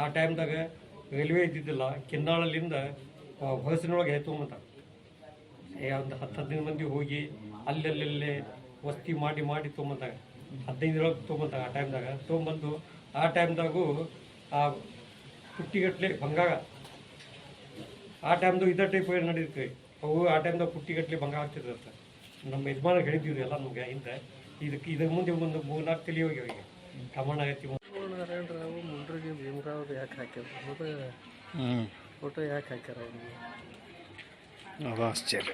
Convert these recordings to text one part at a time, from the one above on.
ಆ ಟೈಮ್ದಾಗ ರೈಲ್ವೆ ಇದ್ದಿದ್ದಿಲ್ಲ, ಕಿನ್ನಾಳಲ್ಲಿಂದ ಹೊಲಸಿನೊಳಗೆ ತೊಗೊಂಬಂತ ಒಂದು ಹತ್ತು ಹದಿನೈದು ಮಂದಿ ಹೋಗಿ ಅಲ್ಲೆಲ್ಲೆಲ್ಲೇ ವಸ್ತಿ ಮಾಡಿ ಮಾಡಿ ತೊಗೊಂಬಂದಾಗ ಹದಿನೈದರೊಳಗೆ ತೊಗೊಂಬಂದಾಗ ಆ ಟೈಮ್ದಾಗ. ತೊಗೊಂಬಂದು ಆ ಟೈಮ್ದಾಗೂ, ಆ ಪುಟ್ಟಿಗಟ್ಲೆ ಬಂಗಾಗ ಆ ಟೈಮ್ದು ಇದೇ ಟೈಪ್ ನಡೀತೀವಿ ಅವು ಆ ಟೈಮ್ದಾಗ ಪುಟ್ಟಿಗಟ್ಲೆ ಬಂಗ ಅಂತ ನಮ್ಮ ಯಜಮಾನ ಹೇಳಿದ್ದೀವಿ ಎಲ್ಲ ನಮಗೆ ಹಿಂದೆ. ಇದಕ್ಕೆ ಇದ್ರ ಮುಂದೆ ಒಂದು ಮೂರ್ನಾಲ್ಕು ತಲೆ ಹೋಗ್ಯಾವ ಅವರಿಗೆ ಕಮಣ ಆಗೈತಿ ಮುಂಡ್ರಿಗೆ ಭೀಮರಾವ್ ಯಾಕೆ ಹಾಕ್ಯಾರ ಫೋಟೋ ಹ್ಞೂ ಫೋಟೋ ಯಾಕೆ ಹಾಕ್ಯಾರ ಅವ್ರಿಗೆ ಅದು ಆಶ್ಚರ್ಯ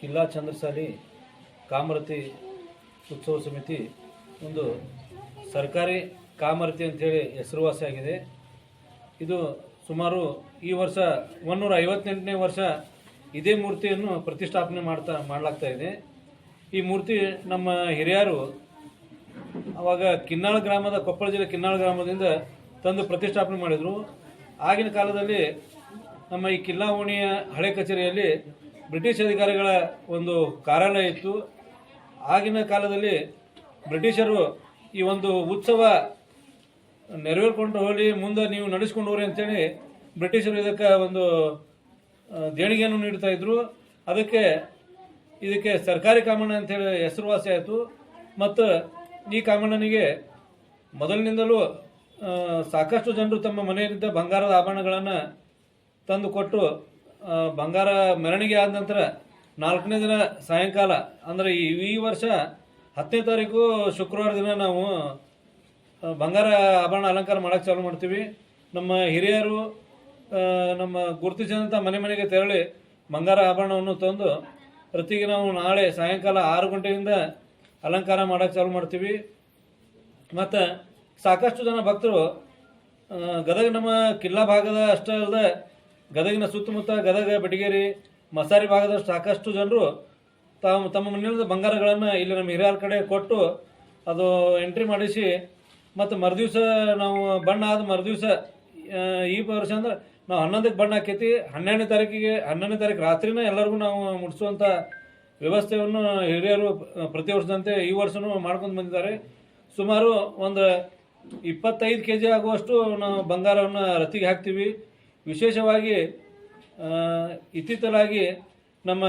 ಕಿಲ್ಲಾ ಚಂದ್ರಸಾಲಿ ಕಾಮರತಿ ಉತ್ಸವ ಸಮಿತಿ ಒಂದು ಸರ್ಕಾರಿ ಕಾಮರತಿ ಅಂತೇಳಿ ಹೆಸರುವಾಸಿಯಾಗಿದೆ ಇದು ಸುಮಾರು ಈ ವರ್ಷ ಒನ್ನೂರ ಐವತ್ತೆಂಟನೇ ವರ್ಷ ಇದೇ ಮೂರ್ತಿಯನ್ನು ಪ್ರತಿಷ್ಠಾಪನೆ ಮಾಡ್ತಾ ಮಾಡಲಾಗ್ತಾ ಇದೆ. ಈ ಮೂರ್ತಿ ನಮ್ಮ ಹಿರಿಯರು ಅವಾಗ ಕಿನ್ನಾಳ ಗ್ರಾಮದ ಕೊಪ್ಪಳ ಜಿಲ್ಲೆ ಕಿನ್ನಾಳ ಗ್ರಾಮದಿಂದ ತಂದು ಪ್ರತಿಷ್ಠಾಪನೆ ಮಾಡಿದರು. ಆಗಿನ ಕಾಲದಲ್ಲಿ ನಮ್ಮ ಈ ಕಿಲ್ಲಾ ಓಣಿಯ ಹಳೆ ಕಚೇರಿಯಲ್ಲಿ ಬ್ರಿಟಿಷ್ ಅಧಿಕಾರಿಗಳ ಒಂದು ಕಾರ್ಯಾಲಯ ಇತ್ತು. ಆಗಿನ ಕಾಲದಲ್ಲಿ ಬ್ರಿಟಿಷರು ಈ ಒಂದು ಉತ್ಸವ ನೆರವೇರ್ಕೊಂಡು ಹೋಗಲಿ, ಮುಂದೆ ನೀವು ನಡೆಸ್ಕೊಂಡು ಹೋಗ್ರಿ ಅಂತೇಳಿ ಬ್ರಿಟಿಷರು ಇದಕ್ಕೆ ಒಂದು ದೇಣಿಗೆಯನ್ನು ನೀಡ್ತಾ ಇದ್ರು. ಅದಕ್ಕೆ ಇದಕ್ಕೆ ಸರ್ಕಾರಿ ಕಾಮಣ್ಣ ಅಂತೇಳಿ ಹೆಸರುವಾಸಿ ಆಯಿತು. ಮತ್ತು ಈ ಕಾಮಣ್ಣನಿಗೆ ಮೊದಲಿನಿಂದಲೂ ಸಾಕಷ್ಟು ಜನರು ತಮ್ಮ ಮನೆಯಲ್ಲಿದ್ದ ಬಂಗಾರದ ಆಭರಣಗಳನ್ನು ತಂದು ಕೊಟ್ಟು ಬಂಗಾರ ಮೆರವಣಿಗೆ ಆದ ನಂತರ ನಾಲ್ಕನೇ ದಿನ ಸಾಯಂಕಾಲ, ಅಂದರೆ ಈ ವರ್ಷ ಹತ್ತನೇ ತಾರೀಕು ಶುಕ್ರವಾರ ದಿನ ನಾವು ಬಂಗಾರ ಆಭರಣ ಅಲಂಕಾರ ಮಾಡೋಕ್ಕೆ ಚಾಲು ಮಾಡ್ತೀವಿ. ನಮ್ಮ ಹಿರಿಯರು ನಮ್ಮ ಗುರುತಿಸಿದಂಥ ಮನೆ ಮನೆಗೆ ತೆರಳಿ ಬಂಗಾರ ಆಭರಣವನ್ನು ತಂದು ಪ್ರತಿಗೆ ನಾವು ನಾಳೆ ಸಾಯಂಕಾಲ ಆರು ಗಂಟೆಯಿಂದ ಅಲಂಕಾರ ಮಾಡೋಕ್ಕೆ ಚಾಲು ಮಾಡ್ತೀವಿ. ಮತ್ತು ಸಾಕಷ್ಟು ಜನ ಭಕ್ತರು ಗದಗ ನಮ್ಮ ಕಿಲ್ಲಾ ಭಾಗದ ಅಷ್ಟೇ ಅಲ್ಲದೆ ಗದಗಿನ ಸುತ್ತಮುತ್ತ ಗದಗ ಬೆಟಗೇರಿ ಮಸಾರಿ ಭಾಗದ ಸಾಕಷ್ಟು ಜನರು ತಾವು ತಮ್ಮ ಮನೆಯಲ್ಲಿ ಬಂಗಾರಗಳನ್ನು ಇಲ್ಲಿ ನಮ್ಮ ಹಿರಿಯರ ಕಡೆ ಕೊಟ್ಟು ಅದು ಎಂಟ್ರಿ ಮಾಡಿಸಿ ಮತ್ತು ಮರುದಿವ್ಸ ನಾವು ಬಣ್ಣ ಆದ ಮರುದಿವ್ಸ ಈ ವರ್ಷ ಅಂದ್ರೆ ನಾವು ಹನ್ನೊಂದಕ್ಕೆ ಬಣ್ಣ ಹಾಕೈತಿ. ಹನ್ನೆರಡನೇ ತಾರೀಕಿಗೆ, ಹನ್ನೊಂದನೇ ತಾರೀಕು ರಾತ್ರಿನ ಎಲ್ಲರಿಗೂ ನಾವು ಮುಡಿಸುವಂಥ ವ್ಯವಸ್ಥೆಯನ್ನು ಹಿರಿಯರು ಪ್ರತಿ ವರ್ಷದಂತೆ ಈ ವರ್ಷನೂ ಮಾಡ್ಕೊಂಡು ಬಂದಿದ್ದಾರೆ. ಸುಮಾರು ಒಂದು ಇಪ್ಪತ್ತೈದು ಕೆ ಜಿ ಆಗುವಷ್ಟು ನಾವು ಬಂಗಾರವನ್ನು ರತಿಗೆ ಹಾಕ್ತೀವಿ. ವಿಶೇಷವಾಗಿ ಇತ್ತಿತ್ತಲಾಗಿ ನಮ್ಮ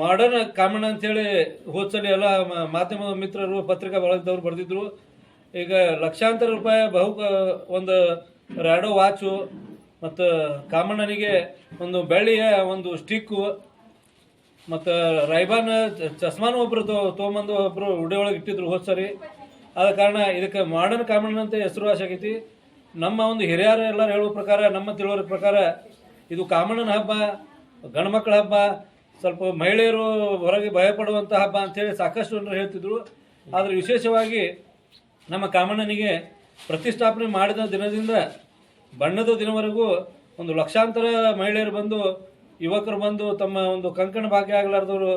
ಮಾಡರ್ನ್ ಕಾಮಣ್ಣ ಅಂಥೇಳಿ ಹೋದ್ಸಲಿ ಎಲ್ಲ ಮಾಧ್ಯಮ ಮಿತ್ರರು, ಪತ್ರಿಕಾ ಬಳಗದವ್ರು ಬರೆದಿದ್ರು. ಈಗ ಲಕ್ಷಾಂತರ ರೂಪಾಯಿ ಬಹು, ಒಂದು ರ್ಯಾಡೋ ವಾಚು ಮತ್ತು ಕಾಮಣ್ಣನಿಗೆ ಒಂದು ಬೆಳ್ಳಿಯ ಒಂದು ಸ್ಟಿಕ್ಕು ಮತ್ತು ರೈಬಾನ್ ಚಸ್ಮಾನು ಒಬ್ಬರು ತೊಗೊಂಬಂದು ಒಬ್ಬರು ಉಡೆ ಒಳಗೆ ಇಟ್ಟಿದ್ರು ಹೋದ್ಸರಿ. ಆದ ಕಾರಣ ಇದಕ್ಕೆ ಮಾಡರ್ನ್ ಕಾಮಣ್ಣ ಅಂತ ಹೆಸರುವಾಸಿ ಆಗೈತಿ ನಮ್ಮ ಒಂದು ಹಿರಿಯರು ಎಲ್ಲರೂ ಹೇಳುವ ಪ್ರಕಾರ, ನಮ್ಮ ತಿಳುವರ ಪ್ರಕಾರ ಇದು ಕಾಮಣ್ಣನ ಹಬ್ಬ ಗಂಡ್ಮಕ್ಳ ಹಬ್ಬ, ಸ್ವಲ್ಪ ಮಹಿಳೆಯರು ಹೊರಗೆ ಭಯಪಡುವಂಥ ಹಬ್ಬ ಅಂಥೇಳಿ ಸಾಕಷ್ಟು ಜನರು ಹೇಳ್ತಿದ್ರು. ಆದರೆ ವಿಶೇಷವಾಗಿ ನಮ್ಮ ಕಾಮಣ್ಣನಿಗೆ ಪ್ರತಿಷ್ಠಾಪನೆ ಮಾಡಿದ ದಿನದಿಂದ ಬಣ್ಣದ ದಿನವರೆಗೂ ಒಂದು ಲಕ್ಷಾಂತರ ಮಹಿಳೆಯರು ಬಂದು, ಯುವಕರು ಬಂದು ತಮ್ಮ ಒಂದು ಕಂಕಣ ಭಾಗ್ಯ ಆಗಲಾರ್ದವರು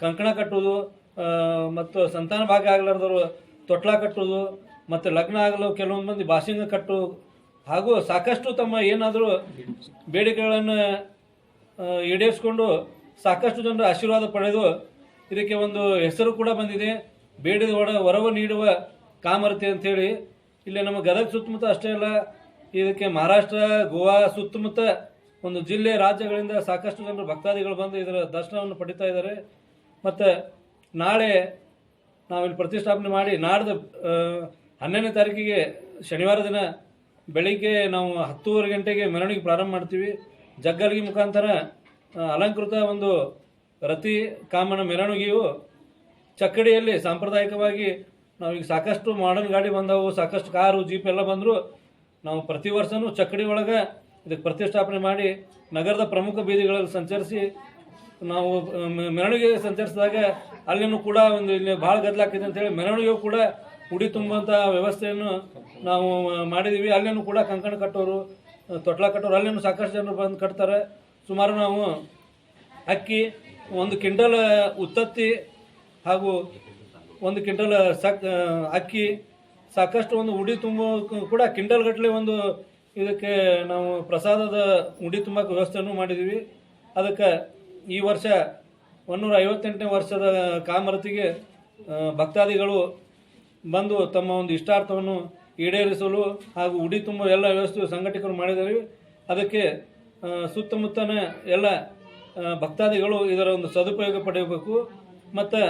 ಕಂಕಣ ಕಟ್ಟುವುದು ಮತ್ತು ಸಂತಾನ ಭಾಗ್ಯ ಆಗಲಾರ್ದವರು ತೊಟ್ಲ ಕಟ್ಟುವುದು ಮತ್ತು ಲಗ್ನ ಆಗಲು ಕೆಲವೊಂದು ಮಂದಿ ಬಾಸಿಂಗ ಕಟ್ಟು ಹಾಗೂ ಸಾಕಷ್ಟು ತಮ್ಮ ಏನಾದರೂ ಬೇಡಿಕೆಗಳನ್ನು ಈಡೇರಿಸ್ಕೊಂಡು ಸಾಕಷ್ಟು ಜನರ ಆಶೀರ್ವಾದ ಪಡೆದು ಇದಕ್ಕೆ ಒಂದು ಹೆಸರು ಕೂಡ ಬಂದಿದೆ. ಬೇಡಿದ ಒಡ, ವರವ ನೀಡುವ ಕಾಮರ್ತಿ ಅಂಥೇಳಿ. ಇಲ್ಲಿ ನಮ್ಮ ಗದಗ ಸುತ್ತಮುತ್ತ ಅಷ್ಟೇ ಅಲ್ಲ, ಇದಕ್ಕೆ ಮಹಾರಾಷ್ಟ್ರ, ಗೋವಾ ಸುತ್ತಮುತ್ತ ಒಂದು ಜಿಲ್ಲೆ, ರಾಜ್ಯಗಳಿಂದ ಸಾಕಷ್ಟು ಜನರು ಭಕ್ತಾದಿಗಳು ಬಂದು ಇದರ ದರ್ಶನವನ್ನು ಪಡಿತಾ ಇದ್ದಾರೆ. ಮತ್ತು ನಾಳೆ ನಾವಿಲ್ಲಿ ಪ್ರತಿಷ್ಠಾಪನೆ ಮಾಡಿ ನಾಡ್ದು ಹನ್ನೊಂದನೇ ತಾರೀಕಿಗೆ ಶನಿವಾರ ದಿನ ಬೆಳಿಗ್ಗೆ ನಾವು ಹತ್ತೂವರೆ ಗಂಟೆಗೆ ಮೆರವಣಿಗೆ ಪ್ರಾರಂಭ ಮಾಡ್ತೀವಿ. ಜಗ್ಗಲ್ಗಿ ಮುಖಾಂತರ ಅಲಂಕೃತ ಒಂದು ರತಿ, ಕಾಮನ ಮೆರವಣಿಗೆಯು ಚಕ್ಕಡಿಯಲ್ಲಿ ಸಾಂಪ್ರದಾಯಿಕವಾಗಿ ನಾವೀಗ ಸಾಕಷ್ಟು ಮಾಡರ್ನ್ ಗಾಡಿ ಬಂದವು, ಸಾಕಷ್ಟು ಕಾರು ಜೀಪ್ ಎಲ್ಲ ಬಂದರು. ನಾವು ಪ್ರತಿ ವರ್ಷವೂ ಚಕ್ಕಡಿ ಒಳಗೆ ಇದಕ್ಕೆ ಪ್ರತಿಷ್ಠಾಪನೆ ಮಾಡಿ ನಗರದ ಪ್ರಮುಖ ಬೀದಿಗಳಲ್ಲಿ ಸಂಚರಿಸಿ ನಾವು ಮೆರವಣಿಗೆ ಸಂಚರಿಸಿದಾಗ ಅಲ್ಲಿನೂ ಕೂಡ ಒಂದು ಇಲ್ಲಿ ಭಾಳ ಗದ್ದಲಾಗ್ತಿದೆ ಅಂತೇಳಿ ಮೆರವಣಿಗೆಯು ಕೂಡ ಉಡಿ ತುಂಬುವಂಥ ವ್ಯವಸ್ಥೆಯನ್ನು ನಾವು ಮಾಡಿದ್ದೀವಿ ಅಲ್ಲೇನು ಕೂಡ ಕಂಕಣ ಕಟ್ಟೋರು, ತೊಟ್ಲ ಕಟ್ಟೋರು, ಅಲ್ಲೇನು ಸಾಕಷ್ಟು ಜನರು ಬಂದು ಕಟ್ತಾರೆ. ಸುಮಾರು ನಾವು ಅಕ್ಕಿ, ಒಂದು ಕಿಂಟಲ್ ಉತ್ತತ್ತಿ ಹಾಗೂ ಒಂದು ಕಿಂಟಲ್ ಸಕ್ ಅಕ್ಕಿ, ಸಾಕಷ್ಟು ಒಂದು ಉಡಿ ತುಂಬ ಕೂಡ ಕ್ವಿಂಟಲ್ ಗಟ್ಟಲೆ ಒಂದು ಇದಕ್ಕೆ ನಾವು ಪ್ರಸಾದದ ಉಡಿ ತುಂಬಕ್ಕೆ ವ್ಯವಸ್ಥೆಯನ್ನು ಮಾಡಿದ್ದೀವಿ ಅದಕ್ಕೆ ಈ ವರ್ಷ ಒನ್ನೂರ ಐವತ್ತೆಂಟನೇ ವರ್ಷದ ಕಾಮರತಿಗೆ ಭಕ್ತಾದಿಗಳು ಬಂದು ತಮ್ಮ ಒಂದು ಇಷ್ಟಾರ್ಥವನ್ನು ಈಡೇರಿಸಲು ಹಾಗೂ ಉಡಿ ತುಂಬ ಎಲ್ಲ ವ್ಯವಸ್ಥೆ ಸಂಘಟಕರು ಮಾಡಿದ್ದಾರೆ. ಅದಕ್ಕೆ ಸುತ್ತಮುತ್ತನ ಎಲ್ಲ ಭಕ್ತಾದಿಗಳು ಇದರ ಒಂದು ಸದುಪಯೋಗ ಪಡೆಯಬೇಕು. ಮತ್ತು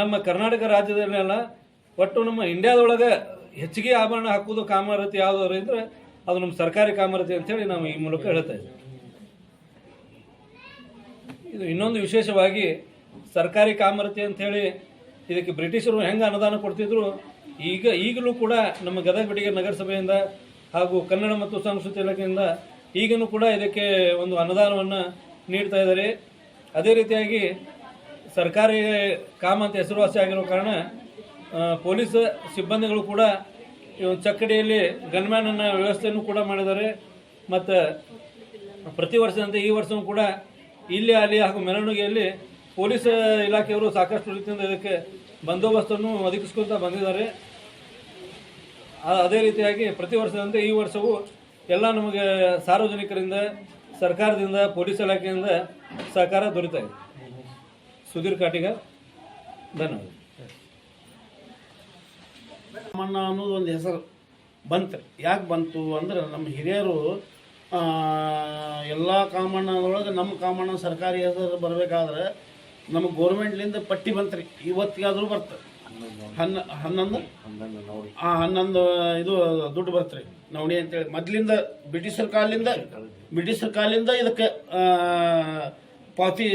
ನಮ್ಮ ಕರ್ನಾಟಕ ರಾಜ್ಯದಲ್ಲೆಲ್ಲ ಒಟ್ಟು ನಮ್ಮ ಇಂಡಿಯಾದೊಳಗೆ ಹೆಚ್ಚಿಗೆ ಆಭರಣ ಹಾಕುವುದು ಕಾಮರತಿ ಯಾವುದಾದ್ರು ಇದ್ರೆ ಅದು ನಮ್ಮ ಸರ್ಕಾರಿ ಕಾಮರತಿ ಅಂತೇಳಿ ನಾವು ಈ ಮೂಲಕ ಹೇಳ್ತಾ ಇದ್ದೀವಿ. ಇದು ಇನ್ನೊಂದು ವಿಶೇಷವಾಗಿ ಸರ್ಕಾರಿ ಕಾಮರತಿ ಅಂಥೇಳಿ ಇದಕ್ಕೆ ಬ್ರಿಟಿಷರು ಹೆಂಗೆ ಅನುದಾನ ಕೊಡ್ತಿದ್ರು? ಈಗ ಈಗಲೂ ಕೂಡ ನಮ್ಮ ಗದಗ ಬಿಡಿಗೆ ನಗರಸಭೆಯಿಂದ ಹಾಗೂ ಕನ್ನಡ ಮತ್ತು ಸಂಸ್ಕೃತಿ ಇಲಾಖೆಯಿಂದ ಈಗಲೂ ಕೂಡ ಇದಕ್ಕೆ ಒಂದು ಅನುದಾನವನ್ನು ನೀಡ್ತಾ ಇದ್ದಾರೆ. ಅದೇ ರೀತಿಯಾಗಿ ಸರ್ಕಾರಿ ಕಾಮ ಅಂತ ಹೆಸರುವಾಸಿ ಆಗಿರೋ ಕಾರಣ ಪೊಲೀಸ್ ಸಿಬ್ಬಂದಿಗಳು ಕೂಡ ಈ ಒಂದು ಚಕ್ಕಡಿಯಲ್ಲಿ ಗನ್ಮ್ಯಾನನ್ನ ವ್ಯವಸ್ಥೆಯನ್ನು ಕೂಡ ಮಾಡಿದ್ದಾರೆ. ಮತ್ತು ಪ್ರತಿ ವರ್ಷದಂತೆ ಈ ವರ್ಷವೂ ಕೂಡ ಇಲ್ಲಿ, ಅಲ್ಲಿ ಹಾಗೂ ಮೆರವಣಿಗೆಯಲ್ಲಿ ಪೊಲೀಸ್ ಇಲಾಖೆಯವರು ಸಾಕಷ್ಟು ರೀತಿಯಿಂದ ಇದಕ್ಕೆ ಬಂದೋಬಸ್ತನ್ನು ಒದಗಿಸ್ಕೊಳ್ತಾ ಬಂದಿದ್ದಾರೆ. ಅದೇ ರೀತಿಯಾಗಿ ಪ್ರತಿ ವರ್ಷದಂತೆ ಈ ವರ್ಷವೂ ಎಲ್ಲ ನಮಗೆ ಸಾರ್ವಜನಿಕರಿಂದ, ಸರ್ಕಾರದಿಂದ, ಪೊಲೀಸ್ ಇಲಾಖೆಯಿಂದ ಸಹಕಾರ ದೊರೀತಾ ಇದೆ. ಸುಧೀರ್ ಕಾಟಿಗ, ಧನ್ಯವಾದ. ರಾಮಣ್ಣ ಅನ್ನೋದು ಒಂದು ಹೆಸರು. ಬಂತು. ಯಾಕೆ ಬಂತು ಅಂದ್ರೆ ನಮ್ಮ ಹಿರಿಯರು ಎಲ್ಲ ಕಾಮಣ್ಣದೊಳಗೆ ನಮ್ಮ ಕಾಮಣ್ಣ ಸರ್ಕಾರಿ ಹೆಸರು ಬರಬೇಕಾದ್ರೆ ನಮಗೆ ಗೋರ್ಮೆಂಟ್ಲಿಂದ ಪಟ್ಟಿ ಬಂತ್ರಿ. ಇವತ್ತಿಗಾದ್ರೂ ಬರ್ತದೆ ಹನ್ನ, ಹನ್ನೊಂದು? ಆ ಹನ್ನೊಂದು ಇದು ದುಡ್ಡು ಬರ್ತ್ರಿ. ನವಣಿ ಅಂತೇಳಿ. ಮೊದ್ಲಿಂದ ಬ್ರಿಟಿಷರ್ ಕಾಲಿಂದ ಬ್ರಿಟಿಷರ್ ಕಾಲಿಂದ ಇದಕ್ಕೆ ಪಾತಿ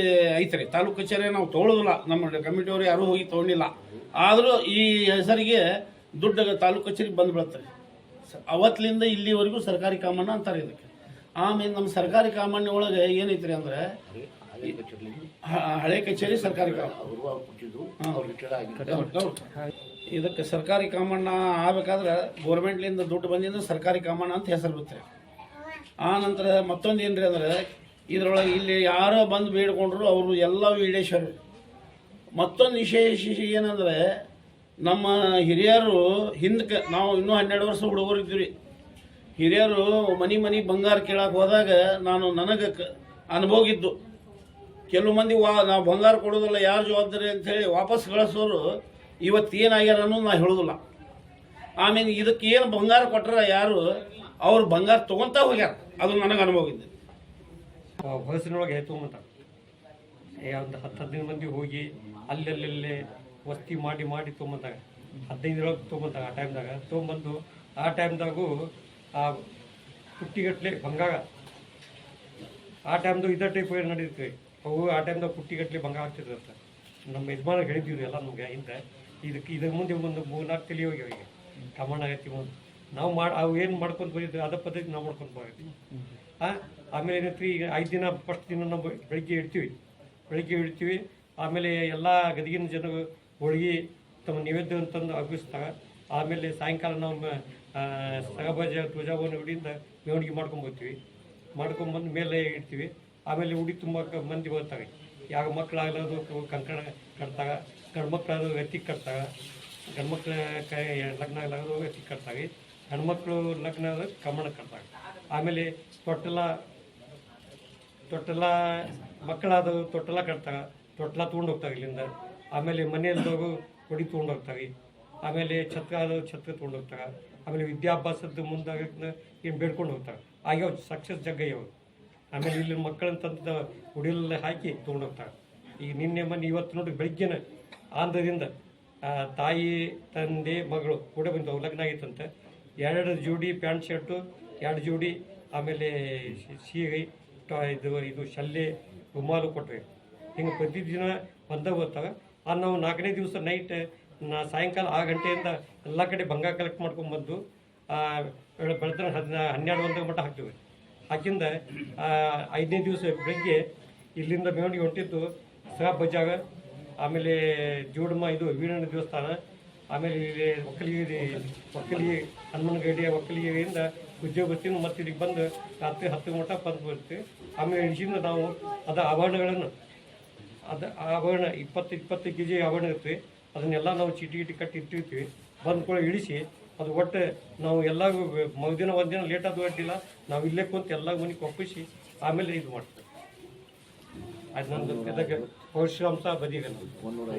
ಐತ್ರಿ. ತಾಲೂಕು ಕಚೇರಿ ನಾವು ತೊಗೊಳ್ಳೋದಿಲ್ಲ ನಮ್ಮ ಕಮಿಟಿಯವರು ಯಾರೂ ಹೋಗಿ ತೊಗೊಂಡಿಲ್ಲ. ಆದರೂ ಈ ಹೆಸರಿಗೆ ದುಡ್ಡು ತಾಲೂಕು ಕಚೇರಿಗೆ ಬಂದು ಬಿಡುತ್ತೆ ಅವತ್ತಿನಿಂದ ಇಲ್ಲಿವರೆಗೂ ಸರ್ಕಾರಿ ಕಾಮಣ್ಣ ಅಂತಾರೆ ಇದಕ್ಕೆ. ಆಮೇಲೆ ನಮ್ಮ ಸರ್ಕಾರಿ ಕಾಮಣ್ಣ ಒಳಗೆ ಏನೈತ್ರಿ ಅಂದ್ರೆ ಹಳೆ ಕಚೇರಿ ಸರ್ಕಾರಿ. ಇದಕ್ಕೆ ಸರ್ಕಾರಿ ಕಾಮಣ್ಣ ಆಗ್ಬೇಕಾದ್ರೆ ಗೋರ್ಮೆಂಟ್ಲಿಂದ ದುಡ್ಡು ಬಂದಿದ್ದು ಸರ್ಕಾರಿ ಕಾಮಣ್ಣ ಅಂತ ಹೆಸರು ಬರುತ್ತೆ. ಆ ನಂತರ ಮತ್ತೊಂದು ಏನ್ರಿ ಅಂದ್ರೆ ಇದ್ರೊಳಗೆ ಇಲ್ಲಿ ಯಾರೋ ಬಂದು ಬೇಡ್ಕೊಂಡ್ರು ಅವರು ಎಲ್ಲ ವೀಡೇಶ್ವರ ಮತ್ತೊಂದು ವಿಶೇಷ ಏನಂದ್ರೆ ನಮ್ಮ ಹಿರಿಯರು ಹಿಂದಕ್ಕೆ ನಾವು ಇನ್ನೂ ಹನ್ನೆರಡು ವರ್ಷ ಹುಡುಗರು ಇದ್ವಿ ಹಿರಿಯರು ಮನಿ ಮನಿ ಬಂಗಾರ ಕೇಳಕ್ಕೆ ಹೋದಾಗ ನಾನು ನನಗೆ ಇದ್ದು ಕೆಲವು ಮಂದಿ ನಾವು ಬಂಗಾರ ಕೊಡೋದಿಲ್ಲ ಯಾರು ಜವಾಬ್ದಾರಿ ಅಂತ ಹೇಳಿ ವಾಪಸ್ ಕಳಿಸೋರು ಇವತ್ತು ಏನಾಗ್ಯಾರ ಅನ್ನೋದು ನಾ ಹೇಳೋದಿಲ್ಲ. ಆಮೇಲೆ ಇದಕ್ಕೆ ಏನು ಬಂಗಾರ ಕೊಟ್ಟರೆ ಯಾರು? ಅವ್ರು ಬಂಗಾರ ತೊಗೊಂತ ಹೋಗ್ಯಾರ. ಅದು ನನಗೆ ಅನುಭವ ಇದೆ ಹೊಲಸಿನೊಳಗೆ ತೊಗೊಂಬಂತಾರೆ ಒಂದು ಹತ್ತು ಹದಿನೈದು ಮಂದಿ ಹೋಗಿ ಅಲ್ಲಲ್ಲೇ ವಸ್ತಿ ಮಾಡಿ ಮಾಡಿ ತೊಗೊಂಬಂದಾಗ ಹದಿನೈದರೊಳಗೆ ತೊಗೊಂಬಂತಾಗ ಆ ಟೈಮ್ದಾಗ ತೊಗೊಂಬಂದು ಆ ಟೈಮ್ದಾಗೂ ಆ ಪುಟ್ಟಿಗಟ್ಲೆ ಬಂಗಾರ. ಆ ಟೈಮ್ದು ಇದೇ ಟೈಪ್ ನಡೀತೀವಿ ಅವು ಆ ಟೈಮ್ದಾಗ ಪುಟ್ಟಿಗಟ್ಟಲೆ ಭಂಗ ಆಗ್ತಿದ್ರಂತೆ ನಮ್ಮ ಯಜಮಾನ ಹೇಳಿದ್ವಿ ಎಲ್ಲ ನಮಗೆ ಹಿಂದೆ. ಇದಕ್ಕೆ ಇದ್ರ ಮುಂದೆ ಒಂದು ಮೂರ್ನಾಲ್ಕು ತಲೆ ಹೋಗಿ ಅವರಿಗೆ ಪ್ರಮಾಣ ಆಗೈತಿ ಒಂದು ನಾವು ಮಾಡಿ ಅವು ಏನು ಮಾಡ್ಕೊಂಡು ಬಂದಿದ್ವಿ ಅದ ಪದ್ಧತಿ ನಾವು ಮಾಡ್ಕೊಂಡು ಆ, ಆಮೇಲೆ ಏನೈತಿ ಈಗ ಐದು ದಿನ ಫಸ್ಟ್ ದಿನ ನಾವು ಬೆಳಿಗ್ಗೆ ಇಡ್ತೀವಿ. ಬೆಳಿಗ್ಗೆ ಇಡ್ತೀವಿ. ಆಮೇಲೆ ಎಲ್ಲ ಗದಗಿನ ಜನ ಹೋಳಿಗೆ ತಮ್ಮ ನೈವೇದ್ಯ ಅಂತಂದು ಅರ್ಪಿಸ್ತಾಗ ಆಮೇಲೆ ಸಾಯಂಕಾಲ ನಾವು ಸಹಬಾಜ ಧ್ವಜಾವನ್ನು ಹಿಡಿಯಿಂದ ಮೆರವಣಿಗೆ ಮಾಡ್ಕೊಂಡ್ ಬರ್ತೀವಿ. ಮಾಡ್ಕೊಂಬಂದು ಮೇಲೆ ಇಡ್ತೀವಿ. ಆಮೇಲೆ ಉಡಿ ತುಂಬಾಕ ಮಂದಿ ಬರ್ತಾರೆ. ಯಾವ ಮಕ್ಕಳಾಗಲದು ಕಂಕಣ ಕಟ್ತಾಗ, ಗಂಡು ಮಕ್ಕಳಾದ್ರು ಎತ್ತಿ ಕಟ್ತಾಗ ಮಕ್ಕಳ ಕೈ ಲಗ್ನ ಆಗಲಾಗದು ಎತ್ತಿ ಕಟ್ತಾವೆ ಹೆಣ್ಮಕ್ಳು ಲಗ್ನ ಆದ್ರೆ ಕಮಣ ಕಟ್ತಾಗ ಆಮೇಲೆ ತೊಟ್ಟಲ ತೊಟ್ಟಲ ಮಕ್ಕಳಾದವು ತೊಟ್ಟಲ ಕಟ್ತಾಗ ತೊಟ್ಟಲ ತೊಗೊಂಡು ಹೋಗ್ತಾವೆ ಇಲ್ಲಿಂದ. ಆಮೇಲೆ ಮನೆಯಲ್ದೋಗು ಕೊಡಿ ತೊಗೊಂಡು ಹೋಗ್ತಾವೆ ಆಮೇಲೆ ಛತ್ರ ಆದವು ಛತ್ರ ತೊಗೊಂಡು ಹೋಗ್ತಾರೆ. ಆಮೇಲೆ ವಿದ್ಯಾಭ್ಯಾಸದ ಮುಂದಾಗ ಏನು ಬೇಡ್ಕೊಂಡು ಹೋಗ್ತಾರೆ. ಆಗ್ಯಾವ ಸಕ್ಸಸ್ ಜಗ್ಗಯ್ಯವು ಆಮೇಲೆ ಇಲ್ಲಿ ಮಕ್ಕಳಂತಂದ ಉಡಿಲೆಲ್ಲ ಹಾಕಿ ತೊಗೊಂಡು ಹೋಗ್ತಾರೆ ಈಗ ನಿನ್ನೆ ಮೊನ್ನೆ ಇವತ್ತು ನೋಡಿ ಬೆಳಿಗ್ಗೆನ ಆಂಧ್ರದಿಂದ ತಾಯಿ, ತಂದೆ, ಮಗಳು ಕೂಡ ಬಂದವು ಲಗ್ನ ಆಗಿತ್ತಂತೆ. ಎರಡು ಜೋಡಿ ಪ್ಯಾಂಟ್ ಶರ್ಟು, ಎರಡು ಜೋಡಿ ಆಮೇಲೆ ಸೀರೆ ಇದು ಇದು ಶಲ್ಲೆ, ರುಮಾಲು ಕೊಟ್ಟರೆ ಹಿಂಗೆ ಪ್ರತಿದಿನ ಬಂದ ಹೋಗ್ತಾವೆ ಆ, ನಾವು ನಾಲ್ಕನೇ ದಿವಸ ನೈಟ್ ನಾ ಸಾಯಂಕಾಲ ಆ ಗಂಟೆಯಿಂದ ಎಲ್ಲ ಕಡೆ ಬಂಗಾರ ಕಲೆಕ್ಟ್ ಮಾಡ್ಕೊಂಡು ಬಂದು ಬೆಳತನ ಹದಿನ, ಹನ್ನೆರಡು ಒಂದು ಮಟ್ಟ ಹಾಕ್ತೀವಿ. ಹಾಕಿಂದ ಐದನೇ ದಿವಸ ಬೆಳಗ್ಗೆ ಇಲ್ಲಿಂದ ಮೆರವಣಿಗೆ ಹೊಂಟಿದ್ದು ಸಹ ಬಜಾಗ, ಆಮೇಲೆ ಜೋಡಮ್ಮ ಇದು ವೀರಣ್ಣ ದೇವಸ್ಥಾನ, ಆಮೇಲೆ ಇಲ್ಲಿ ಒಕ್ಕಲಿಗೆ ಒಕ್ಕಲಿಗೆ ಹನುಮನ್ ಗಡಿಯ ಒಕ್ಕಲಿಗೆಯಿಂದ ಉದ್ಯೋಗ ಬರ್ತೀವಿ ಮತ್ತೆ ಇಲ್ಲಿಗೆ ಬಂದು ರಾತ್ರಿ ಹತ್ತು ಗಂಟೆ ಬಂದು ಬರ್ತೀವಿ ಆಮೇಲೆ ಇಲ್ಲಿಂದ ನಾವು ಅದ ಆಭರಣಗಳನ್ನು, ಅದು ಆಭರಣ ಇಪ್ಪತ್ತು ಇಪ್ಪತ್ತು ಕೆ ಜಿ ಆಭರಣ ಇರ್ತೀವಿ. ಅದನ್ನೆಲ್ಲ ನಾವು ಚೀಟಿ ಗಿಟಿ ಕಟ್ಟಿ ಇಟ್ಟಿರ್ತೀವಿ. ಬಂದ ಕೂಡ ಇಳಿಸಿ ಅದು ಒಟ್ಟು ನಾವು ಎಲ್ಲ ಮರುದಿನ ಒಂದಿನ ಲೇಟ್ ಅದು ಅಡ್ಡಿಲ್ಲ. ನಾವು ಇಲ್ಲೇ ಕುಂತು ಎಲ್ಲ ಮನೆಗೆ ಒಪ್ಪಿಸಿ ಆಮೇಲೆ ಇದು ಮಾಡ್ತೀವಿ. ಅದು ನಮ್ದು ಇದಕ್ಕೆ ಪೌಷ್ಟಿಕಾಂಶ ಬದಿಗೆ